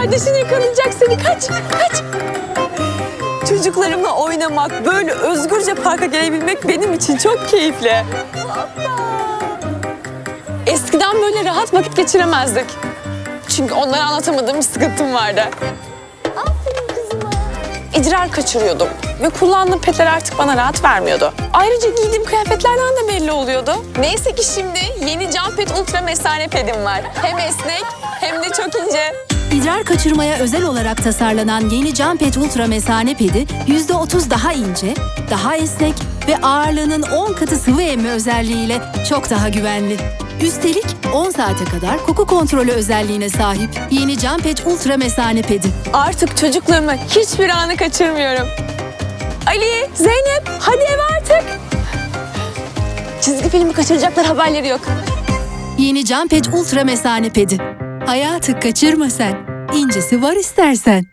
kardeşin yakalayacak seni. Kaç, kaç. Çocuklarımla oynamak, böyle özgürce parka gelebilmek benim için çok keyifli. Eskiden böyle rahat vakit geçiremezdik. Çünkü onlara anlatamadığım bir sıkıntım vardı. İdrar kaçırıyordum ve kullandığım petler artık bana rahat vermiyordu. Ayrıca giydiğim kıyafetlerden de belli oluyordu. Neyse ki şimdi yeni Jump Pet Ultra Mesane pedim var. Hem esnek hem de çok ince. İdrar kaçırmaya özel olarak tasarlanan yeni Jumpet Ultra Mesane Pedi %30 daha ince, daha esnek ve ağırlığının 10 katı sıvı emme özelliğiyle çok daha güvenli. Üstelik 10 saate kadar koku kontrolü özelliğine sahip yeni Jumpet Ultra Mesane Pedi. Artık çocuklarımı hiçbir anı kaçırmıyorum. Ali, Zeynep hadi eve artık. Çizgi filmi kaçıracaklar haberleri yok. Yeni Jumpet Ultra Mesane Pedi. Hayatı kaçırma sen. İncesi var istersen.